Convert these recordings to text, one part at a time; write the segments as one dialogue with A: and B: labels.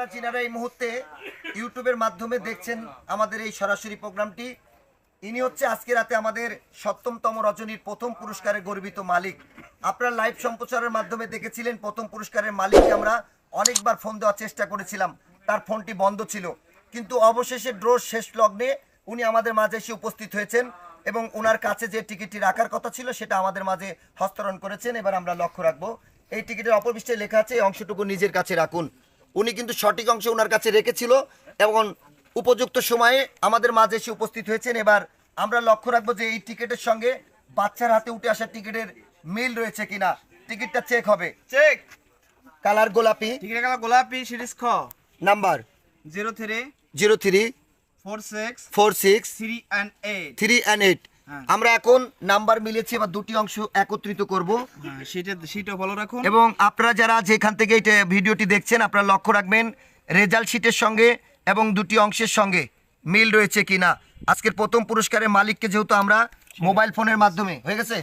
A: আপনারা যিনারা এই মুহূর্তে ইউটিউবের মাধ্যমে দেখছেন আমাদের এই সরাসরি প্রোগ্রামটি, ইনি হচ্ছে আজকে রাতে আমাদের সপ্তমতম রজনীর প্রথম পুরস্কারের গর্বিত মালিক। আপনারা লাইভ সম্প্রচারের মাধ্যমে দেখেছিলেন প্রথম পুরস্কারের মালিককে আমরা অনেকবার ফোন দেওয়ার চেষ্টা করেছিলাম। তার ফোনটি বন্ধ ছিল। কিন্তু অবশেষে ড্র শেষ লগ্নে উনি আমাদের মাঝে এসে উপস্থিত হয়েছেন এবং ওনার কাছে যে টিকিটটি রাখার কথা ছিল সেটা আমাদের মাঝে হস্তান্তর করেছেন। এবার আমরা লক্ষ্য রাখব। এই টিকিটের অপপৃষ্ঠে লেখা আছে অংশটুকু নিজের কাছে রাখুন। উনি কিন্তু সঠিক অংশ ওনার কাছে রেখেছিল এবং উপযুক্ত সময়ে আমাদের মাঝে এসে উপস্থিত হয়েছেন। এবার আমরা লক্ষ্য রাখব যে এই টিকিটের সঙ্গে বাচ্চার হাতে উঠে আসা টিকিটের মিল রয়েছে কিনা। টিকিটটা চেক হবে।
B: চেক
A: কালার গোলাপি।
B: টিকিটের কালার গোলাপি সিরিজ খ।
A: Number.
B: Zero three
A: zero three
B: four six
A: four six
B: three and eight.
A: Three and eight. আমরা এখন নাম্বার মিলেছি এবার দুটি অংশ একত্রিত করব।
B: হ্যাঁ সেটা সেটা ফলো রাখুন।
A: এবং আপনারা যারা যেখান থেকে এটা ভিডিওটি দেখছেন আপনারা লক্ষ্য রাখবেন রেজাল্ট শিটের সঙ্গে এবং দুটি অংশের সঙ্গে মিল রয়েছে কিনা। আজকের প্রথম পুরস্কারের মালিককে যেহেতু আমরা মোবাইল ফোনের মাধ্যমে হয়ে গেছে?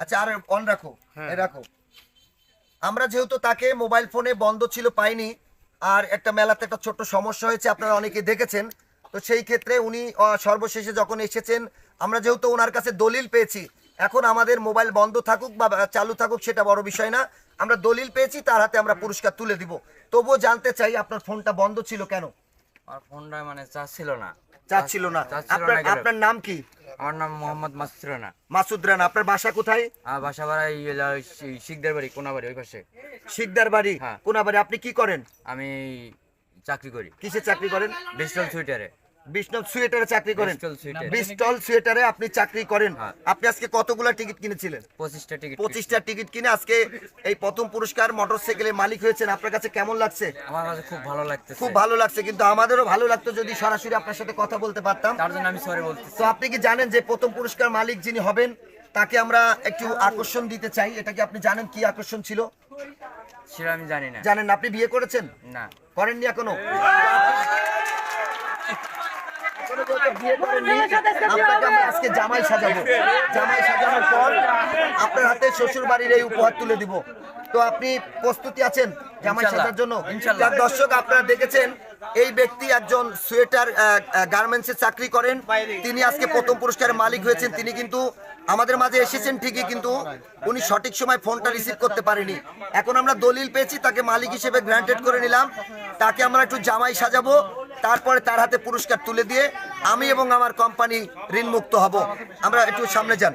A: আচ্ছা আর অন রাখো
B: হ্যাঁ।
A: রাখো। আমরা যেহেতু তাকে মোবাইল ফোনে বন্ধ ছিল পাইনি আর একটা মেলাতে একটা ছোট্ট সমস্যা হয়েছে আপনারা অনেকে দেখেছেন তো সেই ক্ষেত্রে উনি সর্বশেষে যখন এসেছেন আমরা যেহেতু ওনার কাছে দলিল পেয়েছি এখন আমাদের মোবাইল বন্ধ থাকুক বা চালু থাকুক সেটা বড় বিষয় না আমরা দলিল পেয়েছি তার হাতে আমরা পুরস্কার তুলে দিব। তবুও জানতে চাই আপনার ফোনটা বন্ধ ছিল কেন?
C: আমার ফোনটা মানে চার্জ ছিল না।
A: চাচ্ছিল না।
C: চাচ্ছিল না
A: আপনার আপনার নাম কি?
C: আমার নাম মোহাম্মদ মাসুদ রানা।
A: মাসুদ রানা আপনার বাসা কোথায়?
C: বাসা ভাড়া শিখদের বাড়ি কোনা ওই পাশে।
A: শিকদার বাড়ি
C: হ্যাঁ।
A: কোনাবাড়ি আপনি কি করেন?
C: আমি চাকরি করি।
A: কিসে চাকরি করেন?
C: বেস্টল সুইটারে
A: বিষ্ণু সুয়েটারে চাকরি করেন।
C: সুইটারে
A: বিস্টল সুয়েটারে আপনি চাকরি করেন।
C: হ্যাঁ।
A: আপনি আজকে কতগুলো টিকিট কিনেছিলেন?
C: পঁচিশটা টিকিট
A: পঁচিশটা টিকিট কিনে আজকে এই প্রথম পুরস্কার মোটরসাইকেলের মালিক হয়েছেন। আপনার কাছে কেমন লাগছে?
C: আমার কাছে খুব ভালো লাগতেছে।
A: খুব ভালো লাগছে কিন্তু আমাদেরও ভালো লাগতো যদি সরাসরি আপনার সাথে কথা বলতে পারতাম।
C: তার জন্য আমি সরি
A: তো আপনি কি জানেন যে প্রথম পুরস্কার মালিক যিনি হবেন তাকে আমরা একটু আকর্ষণ দিতে চাই। এটা কি আপনি জানেন কি আকর্ষণ ছিল?
C: সেটা আমি জানি না।
A: জানেন আপনি বিয়ে করেছেন?
C: না।
A: করেননি এখনও? এখনও যেহেতু বিয়ে করেননি, আপনাকে আমরা আজকে জামাই সাজাবো। জামাই সাজানোর পর আপনার হাতে শ্বশুর বাড়ির এই উপহার তুলে দিব। তো আপনি প্রস্তুতি আছেন জামাই সাজার জন্য। দর্শক আপনারা দেখেছেন এই ব্যক্তি একজন সোয়েটার গার্মেন্টসে চাকরি করেন। তিনি আজকে প্রথম পুরস্কারের মালিক হয়েছেন। তিনি কিন্তু আমাদের মাঝে এসেছেন ঠিকই, কিন্তু উনি সঠিক সময় ফোনটা রিসিভ করতে পারেনি। এখন আমরা দলিল পেয়েছি, তাকে মালিক হিসেবে গ্রান্টেড করে নিলাম। তাকে আমরা একটু জামাই সাজাবো, তারপরে তার হাতে পুরস্কার তুলে দিয়ে আমি এবং আমার কোম্পানি ঋণ মুক্ত হব। আমরা একটু সামনে যান।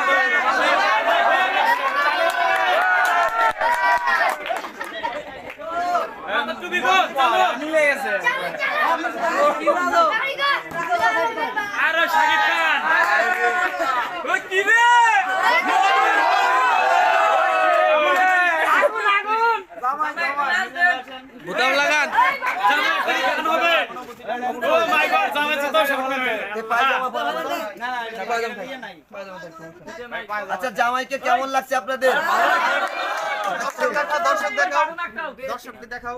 D: আরও শাকিব খান। কি রে? আগুন আগুন
B: লাগান।
D: জামাই শাকিব খান হবে ও মাই গড জামাই তো দর্শক হবে
A: এই পায়জামা পরা তো? আচ্ছা জামাইকে কেমন লাগছে আপনাদের?
B: দর্শক দেখাও। দর্শককে দেখাও।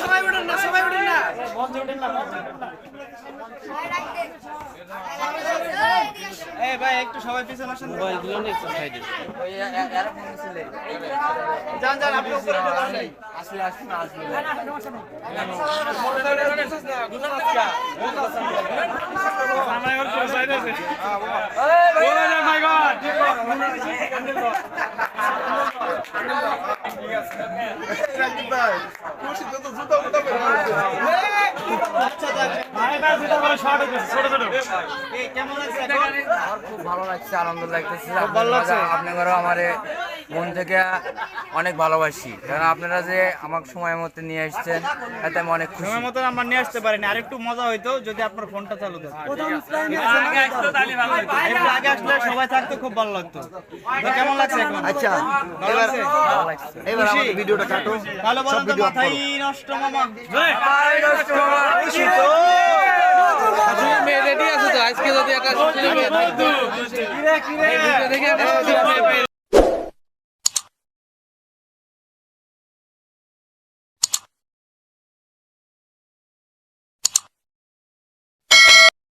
B: সবাই উঠেন না সবাই উঠেন না এই ভাই একটু সবাই পিছনে আসেন। মোবাইলগুলো একটু সাইডে। যান যান আপনি উপরে ঢোকান
C: আসলে আসলে না আসলে।
D: জামাই ওর পুরো সাইড আছে মাই গড
C: খুব ভালো লাগছে আনন্দ লাগতেছে
B: খুব ভালো লাগছে?
C: আপনারা আমারে মন থেকে অনেক ভালোবাসি। কারণ আপনারা যে আমাকে সময় মতো নিয়ে আসছেন এতে আমি অনেক খুশি।
B: সময় মতো আমরা নিয়ে আসতে পারিনি। আর একটু মজা হইতো যদি আপনার ফোনটা চালু থাকতো।
D: আগে ভালো
B: একটু আসলে সবাই থাকতো খুব ভালো লাগতো। তো কেমন লাগছে এখন?
A: আচ্ছা
B: ভালো
A: এবার
B: লাগছে?
A: এবার আমাদের ভিডিওটা কাটো।
B: তাহলে বলেন তো
A: ভিডিও off
B: মাথাই নষ্ট মামা।
D: ভাই
B: খুশি তো?
E: রেডি আছে তো? আজকে যদি একটা
B: কিরে কিরে?
E: দেখে